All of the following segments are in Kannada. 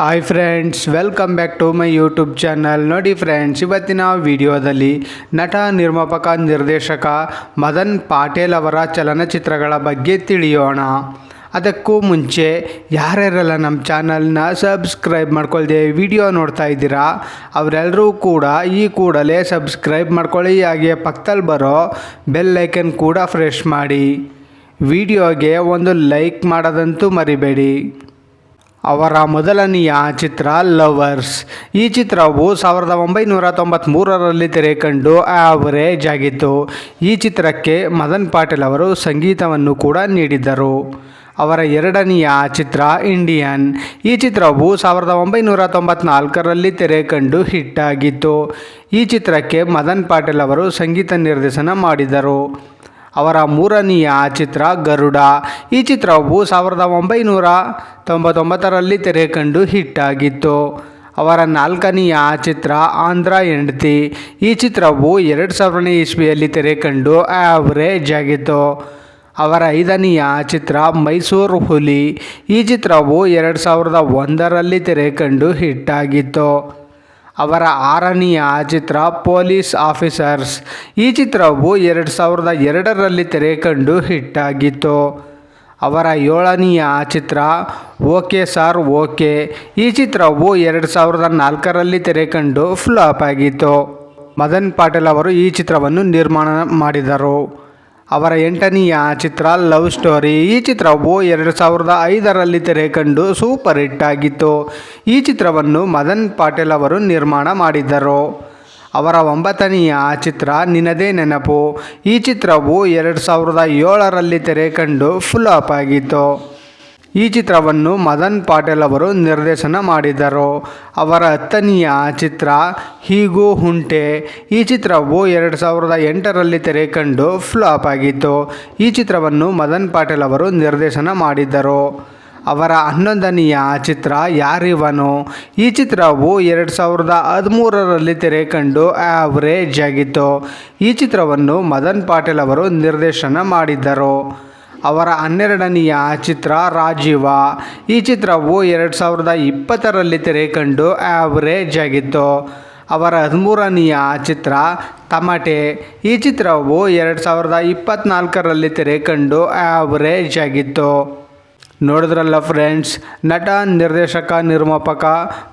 Hi friends welcome back to my YouTube channel ನೋಡಿ ಫ್ರೆಂಡ್ಸ್ ಇವತ್ತಿನ ವಿಡಿಯೋದಲ್ಲಿ ನಟ, ನಿರ್ಮಾಪಕ, ನಿರ್ದೇಶಕ ಮದನ್ ಪಾಟೇಲ್ ಅವರ ಚಲನಚಿತ್ರಗಳ ಬಗ್ಗೆ ತಿಳಿಯೋಣ. ಅದಕ್ಕೂ ಮುಂಚೆ ಯಾರ್ಯಾರೆಲ್ಲ ನಮ್ಮ ಚಾನಲ್ನ ಸಬ್ಸ್ಕ್ರೈಬ್ ಮಾಡ್ಕೊಳ್ದೆ ವಿಡಿಯೋ ನೋಡ್ತಾ ಇದ್ದೀರಾ ಅವರೆಲ್ಲರೂ ಕೂಡ ಈ ಕೂಡಲೇ ಸಬ್ಸ್ಕ್ರೈಬ್ ಮಾಡ್ಕೊಳ್ಳಿ. ಹಾಗೆ ಪಕ್ಕದಲ್ಲಿ ಬರೋ ಬೆಲ್ ಐಕನ್ ಕೂಡ ಫ್ರೆಶ್ ಮಾಡಿ. ವಿಡಿಯೋಗೆ ಒಂದು ಲೈಕ್ ಮಾಡೋದಂತೂ ಮರಿಬೇಡಿ. ಅವರ ಮೊದಲನೆಯ ಚಿತ್ರ ಲವರ್ಸ್ ಈ ಚಿತ್ರವು ಸಾವಿರದ ಒಂಬೈನೂರ ತೊಂಬತ್ತ್ಮೂರರಲ್ಲಿ ತೆರೆ ಕಂಡು ಆವರೇಜ್ ಆಗಿತ್ತು. ಈ ಚಿತ್ರಕ್ಕೆ ಮದನ್ ಪಾಟೀಲ್ ಅವರು ಸಂಗೀತವನ್ನು ಕೂಡ ನೀಡಿದ್ದರು. ಅವರ ಎರಡನೆಯ ಚಿತ್ರ ಇಂಡಿಯನ್ ಈ ಚಿತ್ರವು ಸಾವಿರದ ಒಂಬೈನೂರ ತೊಂಬತ್ನಾಲ್ಕರಲ್ಲಿ ತೆರೆ ಕಂಡು ಹಿಟ್ ಆಗಿತ್ತು. ಈ ಚಿತ್ರಕ್ಕೆ ಮದನ್ ಪಾಟೀಲ್ ಅವರು ಸಂಗೀತ ನಿರ್ದೇಶನ ಮಾಡಿದರು. ಅವರ ಮೂರನೆಯ ಚಿತ್ರ ಗರುಡ. ಈ ಚಿತ್ರವು ಸಾವಿರದ ಒಂಬೈನೂರ ತೊಂಬತ್ತೊಂಬತ್ತರಲ್ಲಿ ತೆರೆ ಕಂಡು ಹಿಟ್ ಆಗಿತ್ತು ಅವರ ನಾಲ್ಕನೆಯ ಚಿತ್ರ ಆಂಧ್ರ ಹೆಂಡತಿ ಈ ಚಿತ್ರವು ಎರಡು ಸಾವಿರನೇ ಇಸ್ವಿಯಲ್ಲಿ ತೆರೆ ಕಂಡು ಆವರೇಜ್ ಆಗಿತ್ತು. ಅವರ ಐದನೆಯ ಚಿತ್ರ ಮೈಸೂರು ಹುಲಿ. ಈ ಚಿತ್ರವು ಎರಡು ಸಾವಿರದ ಒಂದರಲ್ಲಿ ತೆರೆ ಕಂಡು ಹಿಟ್ ಆಗಿತ್ತು ಅವರ ಆರನೆಯ ಚಿತ್ರ ಪೊಲೀಸ್ ಆಫೀಸರ್ಸ್. ಈ ಚಿತ್ರವು ಎರಡು ಸಾವಿರದ ಎರಡರಲ್ಲಿ ಹಿಟ್ ಆಗಿತ್ತು ಅವರ ಏಳನೆಯ ಚಿತ್ರ ಓಕೆ ಸಾರ್, ಓಕೆ. ಈ ಚಿತ್ರವು ಎರಡು ಸಾವಿರದ ನಾಲ್ಕರಲ್ಲಿ ತೆರೆ ಕಂಡು ಫ್ಲಾಪ್ ಆಗಿತ್ತು. ಮದನ್ ಪಾಟೀಲ್ ಅವರು ಈ ಚಿತ್ರವನ್ನು ನಿರ್ಮಾಣ ಮಾಡಿದರು. ಅವರ ಎಂಟನೆಯ ಚಿತ್ರ ಲವ್ ಸ್ಟೋರಿ ಈ ಚಿತ್ರವು ಎರಡು ಸಾವಿರದ ಐದರಲ್ಲಿ ತೆರೆ ಕಂಡು ಸೂಪರ್ ಹಿಟ್ ಆಗಿತ್ತು. ಈ ಚಿತ್ರವನ್ನು ಮದನ್ ಪಾಟೀಲ್ ಅವರು ನಿರ್ಮಾಣ ಮಾಡಿದ್ದರು. ಅವರ ಒಂಬತ್ತನೆಯ ಚಿತ್ರ, ನಿನದೇ ನೆನಪು. ಈ ಚಿತ್ರವು ಎರಡು ಸಾವಿರದ ಏಳರಲ್ಲಿ ತೆರೆ ಕಂಡು ಫ್ಲಾಪ್ ಆಗಿತ್ತು. ಈ ಚಿತ್ರವನ್ನು ಮದನ್ ಪಾಟೀಲ್ ಅವರು ನಿರ್ದೇಶನ ಮಾಡಿದರು. ಅವರ ಹತ್ತನೆಯ ಚಿತ್ರ ಹೀಗೂ ಹುಂಟೆ. ಈ ಚಿತ್ರವು ಎರಡು ಸಾವಿರದ ಎಂಟರಲ್ಲಿ ತೆರೆ ಕಂಡು ಫ್ಲಾಪ್ ಆಗಿತ್ತು. ಈ ಚಿತ್ರವನ್ನು ಮದನ್ ಪಾಟೀಲ್ ಅವರು ನಿರ್ದೇಶನ ಮಾಡಿದ್ದರು ಅವರ ಹನ್ನೊಂದನೆಯ ಚಿತ್ರ ಯಾರಿವನು. ಈ ಚಿತ್ರವು ಎರಡು ಸಾವಿರದ ಹದಿಮೂರರಲ್ಲಿ ತೆರೆ ಕಂಡು ಆವರೇಜ್ ಆಗಿತ್ತು. ಈ ಚಿತ್ರವನ್ನು ಮದನ್ ಪಾಟೀಲ್ ಅವರು ನಿರ್ದೇಶನ ಮಾಡಿದ್ದರು ಅವರ ಹನ್ನೆರಡನೆಯ ಚಿತ್ರ ರಾಜೀವ. ಈ ಚಿತ್ರವು ಎರಡು ಸಾವಿರದ ಇಪ್ಪತ್ತರಲ್ಲಿ ತೆರೆ ಕಂಡು ಆವರೇಜ್ ಆಗಿತ್ತು. ಅವರ ಹದಿಮೂರನೆಯ ಚಿತ್ರ ತಮಟೆ. ಈ ಚಿತ್ರವು ಎರಡು ಸಾವಿರದ ಇಪ್ಪತ್ತ್ನಾಲ್ಕರಲ್ಲಿ ತೆರೆ ಕಂಡು ಆವರೇಜ್ ಆಗಿತ್ತು. ನೋಡಿದ್ರಲ್ಲ ಫ್ರೆಂಡ್ಸ್ ನಟ, ನಿರ್ದೇಶಕ, ನಿರ್ಮಾಪಕ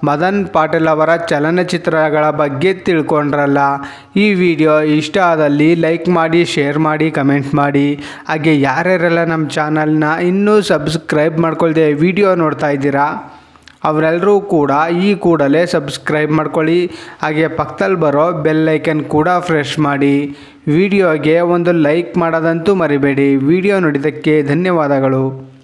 ಮದನ್ ಪಾಟೀಲ್ ಅವರ ಚಲನಚಿತ್ರಗಳ ಬಗ್ಗೆ ತಿಳ್ಕೊಂಡ್ರಲ್ಲ. ಈ ವಿಡಿಯೋ ಇಷ್ಟ ಆದಲ್ಲಿ ಲೈಕ್ ಮಾಡಿ ಶೇರ್ ಮಾಡಿ ಕಮೆಂಟ್ ಮಾಡಿ. ಹಾಗೆ ಯಾರ್ಯಾರೆಲ್ಲ ನಮ್ಮ ಚಾನಲ್ನ ಇನ್ನೂ ಸಬ್ಸ್ಕ್ರೈಬ್ ಮಾಡ್ಕೊಳ್ದೆ ವಿಡಿಯೋ ನೋಡ್ತಾ ಇದ್ದೀರಾ? ಅವರೆಲ್ಲರೂ ಕೂಡ ಈ ಕೂಡಲೇ ಸಬ್ಸ್ಕ್ರೈಬ್ ಮಾಡ್ಕೊಳ್ಳಿ. ಹಾಗೆ ಪಕ್ಕದಲ್ಲಿ ಬರೋ ಬೆಲ್ ಐಕನ್ ಕೂಡ ಫ್ರೆಶ್ ಮಾಡಿ. ವಿಡಿಯೋಗೆ ಒಂದು ಲೈಕ್ ಮಾಡೋದಂತೂ ಮರಿಬೇಡಿ. ವಿಡಿಯೋ ನೋಡಿದ್ದಕ್ಕೆ ಧನ್ಯವಾದಗಳು.